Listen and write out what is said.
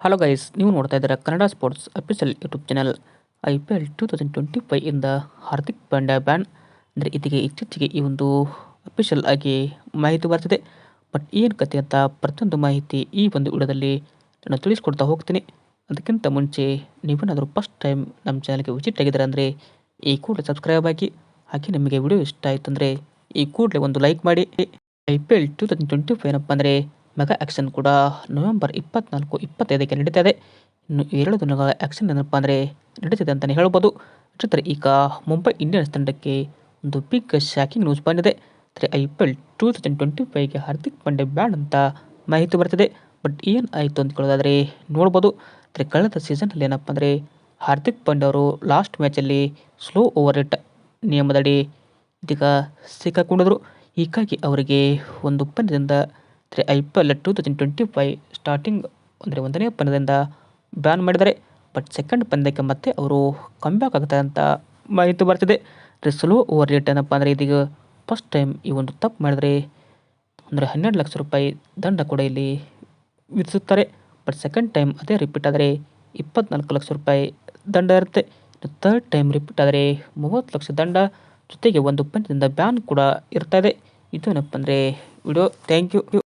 Hello guys ನೀವು ನೋಡ್ತಾ ಇದ್ದೀರಾ Kannada sports official YouTube channel I P L two thousand twenty five ಇಂದ Hardik Pandya ban. ಅಂದರೆ ಇದಕ್ಕೆ ಇತ್ತೀಚೆಗೆ ಈ ಒಂದು ಅಫಿಷಿಯಲ್ ಆಗಿ ಮಾಹಿತಿ ಬರ್ತದೆ. ಬಟ್ ಏನು ಕತೆ ಅಂತ ಪ್ರತಿಯೊಂದು ಮಾಹಿತಿ ಈ ಒಂದು ವಿಡಿಯೋದಲ್ಲಿ ನಾನು ತಿಳಿಸ್ಕೊಡ್ತಾ ಹೋಗ್ತೀನಿ. ಅದಕ್ಕಿಂತ ಮುಂಚೆ ನೀವೇನಾದರೂ ಫಸ್ಟ್ ಟೈಮ್ ನಮ್ಮ ಚಾನಲ್ಗೆ ವಿಸಿಟ್ ಆಗಿದ್ದಾರೆ ಅಂದರೆ ಈ ಕೂಡಲೇ ಸಬ್ಸ್ಕ್ರೈಬ್ ಆಗಿ, ಹಾಗೆ ನಿಮಗೆ ವಿಡಿಯೋ ಇಷ್ಟ ಆಯಿತು ಅಂದರೆ ಈ ಕೂಡಲೇ ಒಂದು ಲೈಕ್ ಮಾಡಿ. I P L two thousand twenty five ಏನಪ್ಪ ಅಂದರೆ ಮೆಗಾ ಆ್ಯಕ್ಷನ್ ಕೂಡ ನವೆಂಬರ್ ಇಪ್ಪತ್ನಾಲ್ಕು, ಇಪ್ಪತ್ತೈದಕ್ಕೆ ನಡೀತಾ ಇದೆ. ಇನ್ನು ಎರಡು ದಿನಗಳ ಆ್ಯಕ್ಷನ್ ಏನಪ್ಪ ಅಂದರೆ ನಡೀತಿದೆ ಅಂತಲೇ ಹೇಳ್ಬೋದು. ಜೊತೆ ಈಗ ಮುಂಬೈ ಇಂಡಿಯನ್ಸ್ ತಂಡಕ್ಕೆ ಒಂದು ಬಿಗ್ ಶಾಕಿಂಗ್ ನ್ಯೂಸ್ ಬಂದಿದೆ. ಅಂದರೆ I P L two thousand twenty ಫೈವ್ಗೆ Hardik Pandey ಬ್ಯಾಡ್ ಅಂತ ಮಾಹಿತಿ ಬರ್ತಿದೆ. ಬಟ್ ಏನು ಆಯಿತು ಅಂತ ಕೇಳೋದಾದರೆ ನೋಡ್ಬೋದು. ಅಂದರೆ ಕಳೆದ ಸೀಸನಲ್ಲಿ ಏನಪ್ಪ ಅಂದರೆ ಹಾರ್ದಿಕ್ ಪಾಂಡೆ ಅವರು ಲಾಸ್ಟ್ ಮ್ಯಾಚಲ್ಲಿ ಸ್ಲೋ ಓವರ್ ರೇಟ್ ನಿಯಮದಡಿ ಇದೀಗ ಸಿಕ್ಕಾಕೊಂಡಿದ್ರು. ಹೀಗಾಗಿ ಅವರಿಗೆ ಒಂದು ಪಂದ್ಯದಿಂದ ಅಂದರೆ I P L two thousand twenty five starting ಅಂದರೆ ಒಂದನೇ ಪಂದ್ಯದಿಂದ ಬ್ಯಾನ್ ಮಾಡಿದ್ದಾರೆ. ಬಟ್ ಸೆಕೆಂಡ್ ಪಂದ್ಯಕ್ಕೆ ಮತ್ತೆ ಅವರು ಕಮ್ಬ್ಯಾಕ್ ಆಗ್ತಾರೆ ಅಂತ ಮಾಹಿತಿ ಬರ್ತಿದೆ. ಅಂದರೆ ಸ್ಲೋ ಓವರ್ ರೇಟ್ ಏನಪ್ಪ ಅಂದರೆ ಇದೀಗ ಫಸ್ಟ್ ಟೈಮ್ ಈ ಒಂದು ತಪ್ಪು ಮಾಡಿದರೆ ಅಂದರೆ ಹನ್ನೆರಡು ಲಕ್ಷ ರೂಪಾಯಿ ದಂಡ ಕೂಡ ಇಲ್ಲಿ ವಿಧಿಸುತ್ತಾರೆ. ಬಟ್ ಸೆಕೆಂಡ್ ಟೈಮ್ ಅದೇ ರಿಪೀಟ್ ಆದರೆ ಇಪ್ಪತ್ನಾಲ್ಕು ಲಕ್ಷ ರೂಪಾಯಿ ದಂಡ ಇರುತ್ತೆ. ಥರ್ಡ್ ಟೈಮ್ ರಿಪೀಟ್ ಆದರೆ ಮೂವತ್ತು ಲಕ್ಷ ದಂಡ ಜೊತೆಗೆ ಒಂದು ಪಂದ್ಯದಿಂದ ಬ್ಯಾನ್ ಕೂಡ ಇರ್ತಾ ಇದೆ. ಇದು ಏನಪ್ಪ ಅಂದರೆ ವಿಡಿಯೋ ಥ್ಯಾಂಕ್ ಯು